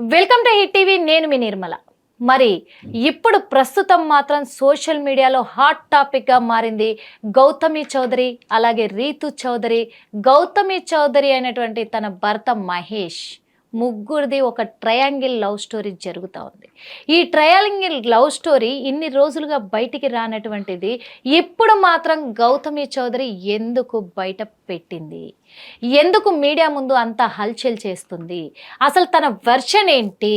Welcome to hit TV నేను మీ నిర్మల. మరి ఇప్పుడు ప్రస్తుతం మాత్రం సోషల్ మీడియాలో హాట్ టాపిక్గా మారింది గౌతమి చౌదరి అలాగే రీతు చౌదరి. గౌతమి చౌదరి అయినటువంటి తన భర్త మహేష్. ముగ్గురిది ఒక ట్రయాంగిల్ లవ్ స్టోరీ జరుగుతూ ఉంది. ఈ ట్రయాంగిల్ లవ్ స్టోరీ ఇన్ని రోజులుగా బయటికి రానటువంటిది ఇప్పుడు మాత్రం గౌతమి చౌదరి ఎందుకు బయట పెట్టింది? ఎందుకు మీడియా ముందు అంత హల్చల్ చేస్తుంది? అసలు తన వెర్షన్ ఏంటి?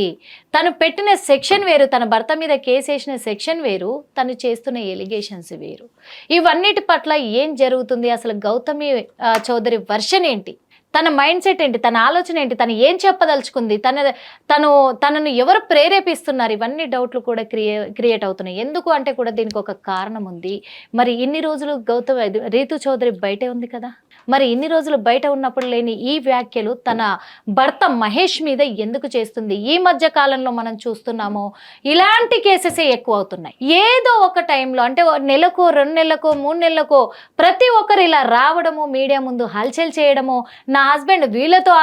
తను పెట్టిన సెక్షన్ వేరు తన భర్త మీద కేసు వేసిన సెక్షన్ వేరు తను చేస్తున్న ఎలిగేషన్స్ వేరు. ఇవన్నిటి పట్ల ఏం జరుగుతుంది? అసలు గౌతమి చౌదరి వెర్షన్ ఏంటి? తన మైండ్ సెట్ ఏంటి తన ఆలోచన ఏంటి తను ఏం చెప్పదలుచుకుంది తన తను తనను ఎవరు ప్రేరేపిస్తున్నారు? ఇవన్నీ డౌట్లు కూడా క్రియే క్రియేట్ అవుతున్నాయి. ఎందుకు అంటే కూడా దీనికి ఒక కారణం ఉంది. మరి ఇన్ని రోజులు గౌతమ్ రీతు చౌదరి బయటే ఉంది కదా? మరి ఇన్ని రోజులు బయట ఉన్నప్పుడు లేని ఈ వ్యాఖ్యలు తన భర్త మహేష్ మీద ఎందుకు చేస్తుంది? ఈ మధ్య కాలంలో మనం చూస్తున్నాము ఇలాంటి కేసెసే ఎక్కువ అవుతున్నాయి? ఏదో ఒక టైంలో అంటే నెలకో రెండు నెలలకో మూడు నెలలకో ప్రతి ఒక్కరు ఇలా రావడము మీడియా ముందు హల్చల్ చేయడము నా హస్బెండ్ వీళ్ళతో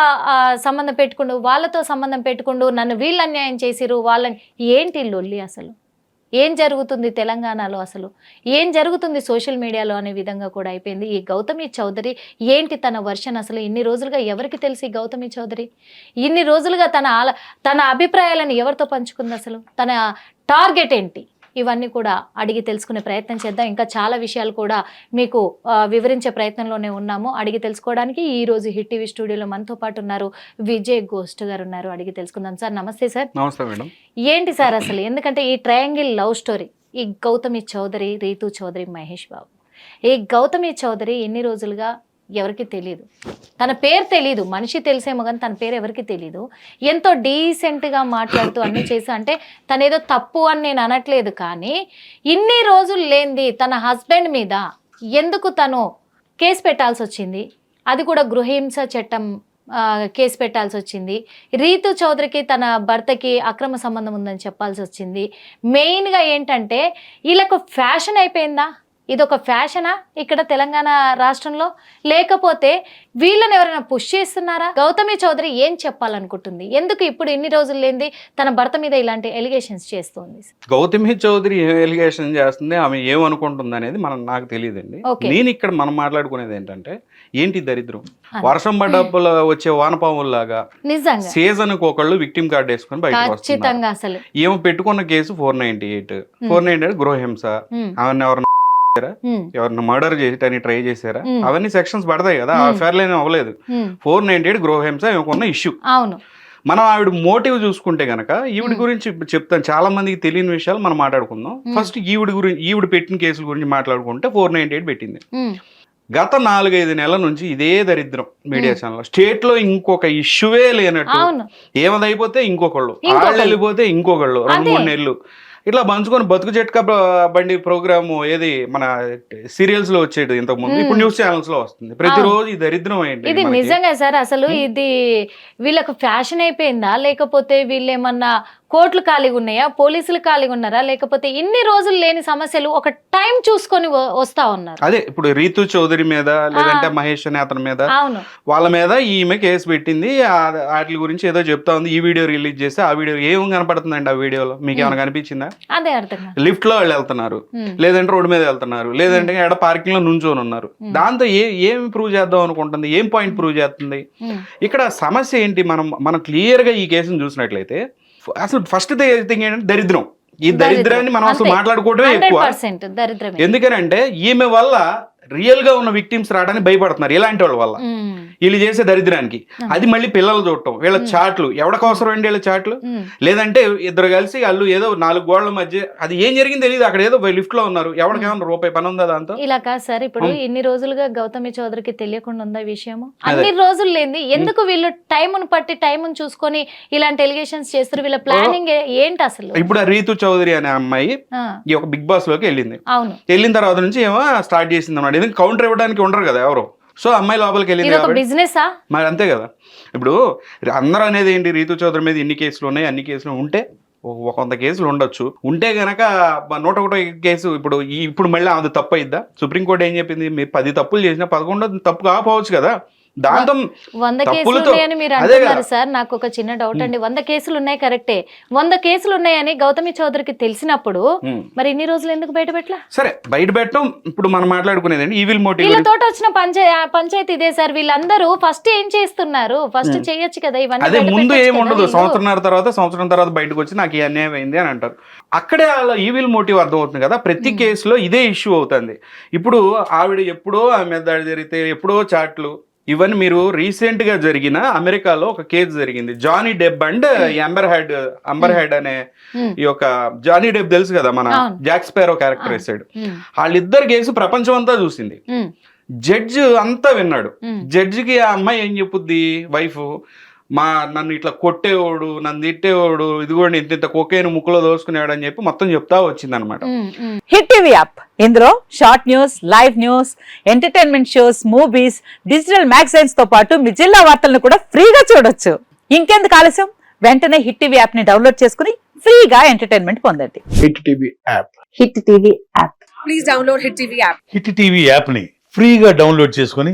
సంబంధం పెట్టుకుండు వాళ్ళతో సంబంధం పెట్టుకుండు నన్ను వీళ్ళు అన్యాయం చేసిరు వాళ్ళని ఏంటి లొల్లి అసలు? ఏం జరుగుతుంది తెలంగాణలో అసలు? ఏం జరుగుతుంది సోషల్ మీడియాలో అనే విధంగా కూడా అయిపోయింది. ఈ గౌతమి చౌదరి ఏంటి తన వర్షన్? అసలు ఇన్ని రోజులుగా ఎవరికి తెలిసి గౌతమి చౌదరి? ఇన్ని రోజులుగా తన ఆల తన అభిప్రాయాలను ఎవరితో పంచుకుంది అసలు? తన టార్గెట్ ఏంటి? ఇవన్నీ కూడా అడిగి తెలుసుకునే ప్రయత్నం చేద్దాం. ఇంకా చాలా విషయాలు కూడా మీకు వివరించే ప్రయత్నంలోనే ఉన్నాము. అడిగి తెలుసుకోవడానికి ఈ రోజు హిట్ టీవీ స్టూడియోలో మనతో పాటు ఉన్నారు విజయ్ గోస్ట్ గారు ఉన్నారు. అడిగి తెలుసుకుందాం. సార్ నమస్తే సార్. నమస్తే మేడం. ఏంటి సార్ అసలు? ఎందుకంటే ఈ ట్రయాంగిల్ లవ్ స్టోరీ ఈ గౌతమి చౌదరి రీతు చౌదరి మహేష్ బాబు ఈ గౌతమి చౌదరి ఎన్ని రోజులుగా ఎవరికి తెలియదు తన పేరు తెలియదు మనిషి తెలిసేమో కానీ తన పేరు ఎవరికి తెలియదు ఎంతో డీసెంట్గా మాట్లాడుతూ అన్నీ చేసి అంటే తను ఏదో తప్పు అని నేను అనట్లేదు కానీ ఇన్ని రోజులు లేనిది తన హస్బెండ్ మీద ఎందుకు తను కేసు పెట్టాల్సి వచ్చింది? అది కూడా గృహహింస చట్టం కేసు పెట్టాల్సి వచ్చింది. రీతు చౌదరికి తన భర్తకి అక్రమ సంబంధం ఉందని చెప్పాల్సి వచ్చింది. మెయిన్గా ఏంటంటే వీళ్ళకు ఫ్యాషన్ అయిపోయిందా? ఇది ఒక ఫ్యాషనా? ఇక్కడ తెలంగాణ రాష్ట్రంలో? లేకపోతే వీళ్ళని ఎవరైనా పుష్ చేస్తున్నారా? గౌతమి చౌదరి ఏం చెప్పాలనుకుంటుంది? ఎందుకు ఇప్పుడు ఇన్ని రోజులు లేనిది తన భర్త మీద ఇలాంటి ఎలిగేషన్స్ చేస్తుంది? గౌతమి చౌదరి ఏం ఎలిగేషన్ చేస్తుంది? ఆమె ఏమనుకుంటుంది అనేది మనం నాకు తెలియదండి. నేను ఇక్కడ మనం మాట్లాడుకునేది ఏంటంటే ఏంటి దరిద్రం. వర్షం పడ్డప్పుడు వచ్చే వానపాముల్లాగా నిజంగా. సీజన్కి ఒకళ్ళు విక్టిమ్ కార్డ్ వేసుకొని బయటకు వస్తున్నారు. ఖచ్చితంగా అసలు. ఏమో పెట్టుకున్న case four ninety eight. Four ninety eight గృహహింస. ఉమ్, ఆమెను ఉమ్, ఎవరిని మర్డర్ చేయటానికి ట్రై చేశారా. అవన్నీ సెక్షన్స్ పడతాయి కదా. ఆ ఫేర్ లైన్ అవ్వలేదు. ఫోర్ నైన్టీ ఎయిట్ గృహహింస ఉన్న ఇష్యూ అవును. మనం ఆవిడ మోటివ్ చూసుకుంటే గనక ఈవిడ. గురించి చెప్తాను. చాలా మందికి తెలియని విషయాలు మనం మాట్లాడుకుందాం. ఫస్ట్ ఈవిడ గురించి ఈవిడ పెట్టిన కేసుల గురించి మాట్లాడుకుంటే ఫోర్ నైన్టీ ఎయిట్ పెట్టింది గత నాలుగైదు నెలల నుంచి ఇదే దరిద్రం మీడియా ఛానల్ స్టేట్లో ఇంకొక ఇష్యూవే లేనట్టు అవును. ఏమదైపోతే ఇంకొకళ్ళు. వాళ్ళు వెళ్ళిపోతే ఇంకొకళ్ళు. రెండు. మూడు నెలలు. ఇట్లా పంచుకొని బతుకు జట్కా బ- బండి ప్రోగ్రాము ఏది మన సీరియల్స్లో వచ్చేది ఇంతకు ముందు ఇప్పుడు. న్యూస్ ఛానల్స్లో వస్తుంది. ప్రతిరోజు ఈ దరిద్రం ఏంటి ఇది? నిజంగా సార్ అసలు ఇది వీళ్ళకు ఫ్యాషన్ అయిపోయిందా? లేకపోతే వీళ్ళు ఏమన్నా కోర్టులు ఖాళీగా ఉన్నాయా? పోలీసులు ఖాళీగా ఉన్నారా? లేకపోతే ఇన్ని రోజులు లేని సమస్యలు ఒక టైం చూసుకొని వస్తా ఉన్నారు. అదే ఇప్పుడు రీతు చౌదరి మీద లేదంటే మహేష్ అనే అతని మీద వాళ్ళ మీద ఈమె కేసు పెట్టింది. వాటి గురించి ఏదో చెప్తా ఉంది. ఈ వీడియో రిలీజ్ చేస్తే ఆ వీడియో ఏం కనపడుతుందండి ఆ వీడియోలో? మీకు ఏమైనా కనిపించిందా? అదే అర్థం. లిఫ్ట్లో వాళ్ళు వెళ్తున్నారు. లేదంటే రోడ్డు మీద వెళ్తున్నారు. లేదంటే ఎక్కడ పార్కింగ్లో నుంచొని ఉన్నారు. దాంతో ఏ ఏం ప్రూవ్ చేద్దాం అనుకుంటుంది? ఏం పాయింట్ ప్రూవ్ చేస్తుంది? ఇక్కడ సమస్య ఏంటి? మనం మనం క్లియర్గా ఈ కేసును చూసినట్లయితే అసలు ఫస్ట్ థింగ్ ఏంటంటే దరిద్రం. ఈ దరిద్రం. దరిద్రాన్ని మనం అసలు. మాట్లాడుకోవడమే 100% ఎక్కువ. ఎందుకనంటే ఈమె వల్ల రియల్గా ఉన్న విక్టిమ్స్ రావడానికి భయపడుతున్నారు ఇలాంటి వాళ్ళ వల్ల. వీళ్ళు చేసే దరిద్రానికి. అది మళ్ళీ పిల్లలు చూడటం. వీళ్ళ చాట్లు. ఎవరికి అవసరం అండి వీళ్ళ చాట్లు? లేదంటే ఇద్దరు కలిసి వాళ్ళు ఏదో నాలుగు గోడల మధ్య అది ఏం జరిగింది తెలియదు అక్కడ ఏదో లిఫ్ట్లో ఉన్నారు. ఎవరికి ఏమన్నా రూపాయి పని ఉందా దాంతో? ఇలా కాదు సార్ ఇప్పుడు. ఇన్ని రోజులుగా గౌతమి చౌదరికి తెలియకుండా ఉందా విషయము? అన్ని రోజులు లేని ఎందుకు వీళ్ళు టైమును పట్టి టైమును చూసుకొని ఇలాంటి ఎలిగేషన్స్ చేస్తారు? వీళ్ళ ప్లానింగ్ ఏంటి అసలు? ఇప్పుడు రీతు చౌదరి అనే అమ్మాయి ఈ ఒక బిగ్ బాస్లోకి వెళ్ళింది. అవును. వెళ్ళిన తర్వాత నుంచి ఏమో స్టార్ట్ చేసింది అన్నమాట ఎందుకంటే కౌంటర్ ఇవ్వడానికి ఉండరు కదా ఎవరు? సో అమ్మాయి లోపలికి వెళ్ళింది బిజినెసా? మరి అంతే కదా. ఇప్పుడు అందరూ అనేది ఏంటి రీతు చౌదరి మీద ఇన్ని కేసులు ఉన్నాయి అన్ని కేసులు ఉంటే ఒక- వంద కేసులు ఉండొచ్చు. ఉంటే గనక నూట ఒకటో కేసు ఇప్పుడు ఇప్పుడు మళ్ళీ అది తప్పు అయిద్దా? సుప్రీంకోర్టు ఏం చెప్పింది? మీరు పది తప్పులు చేసినా పదకొండో తప్పు కాకపోవచ్చు కదా. దాంతో వంద కేసులు ఉన్నాయని మీరు అంటున్నారు. సార్. నాకు ఒక చిన్న డౌట్ అండి. వంద కేసులు ఉన్నాయి కరెక్టే. వంద కేసులు ఉన్నాయని గౌతమి చౌదరికి తెలిసినప్పుడు. మరి ఇన్ని రోజులు ఎందుకు బయట పెట్టలా? సరే బయట పెట్టడం ఇప్పుడు మనం మాట్లాడుకునేది ఈవిల్ మోటివ్ వచ్చిన పంచాయ పంచాయతీ ఇదే సార్. వీళ్ళందరూ ఫస్ట్ ఏం చేస్తున్నారు? ఫస్ట్ చేయొచ్చు కదా ఇవన్నీ అదే ముందు పెట్టొచ్చు ఏమి కదా ఉండదు వీళ్ళు. సంవత్సరంన్నర తర్వాత సంవత్సరం తర్వాత బయటకు వచ్చి నాకు ఈ అన్యాయం అయింది అని అంటారు. అక్కడే వాళ్ళ ఈవిల్ మోటివ్ అర్థం అవుతుంది కదా. ప్రతి కేసులో ఇదే ఇష్యూ అవుతుంది. ఇప్పుడు ఆవిడ ఎప్పుడో ఆమె దాడి జరిగితే ఎప్పుడో చాట్లు ఇవన్నీ మీరు రీసెంట్గా జరిగిన అమెరికాలో ఒక కేసు జరిగింది. Johnny Depp and Amber Heard Amber Heard అనే ఉమ్, ఈ యొక్క జానీ డెబ్ తెలుసు కదా మన. జాక్ స్పారో క్యారెక్టర్ వేసాడు. ఉమ్, వాళ్ళిద్దరు కేసు ప్రపంచం అంతా చూసింది జడ్జ్ అంతా విన్నాడు. జడ్జికి ఆ అమ్మాయి ఏం చెప్పుద్ది? వైఫ్ మా నన్ను ఇట్లా కొట్టేవాడు నన్ను తిట్టేవాడు ఇదిగోండి ఇంత ఇంత కొకేను ముక్కులో దోసుకునేవాడు అని చెప్పి మొత్తం చెప్తా వచ్చింది అనమాట ఉమ్, ఉమ్. Hit TV app. ఇందులో short news live news entertainment shows movies digital మ్యాగజైన్స్తో పాటు మీ జిల్లా వార్తలను కూడా ఫ్రీగా చూడొచ్చు. ఇంకెందుకు ఆలస్యం? వెంటనే హిట్ టీవీ యాప్ని డౌన్లోడ్ చేసుకుని ఫ్రీగా ఎంటర్టైన్మెంట్ పొందండి. Hit TV app. Hit TV app. Please download Hit TV app. Hit TV యాప్ని ఫ్రీగా డౌన్లోడ్ చేసుకొని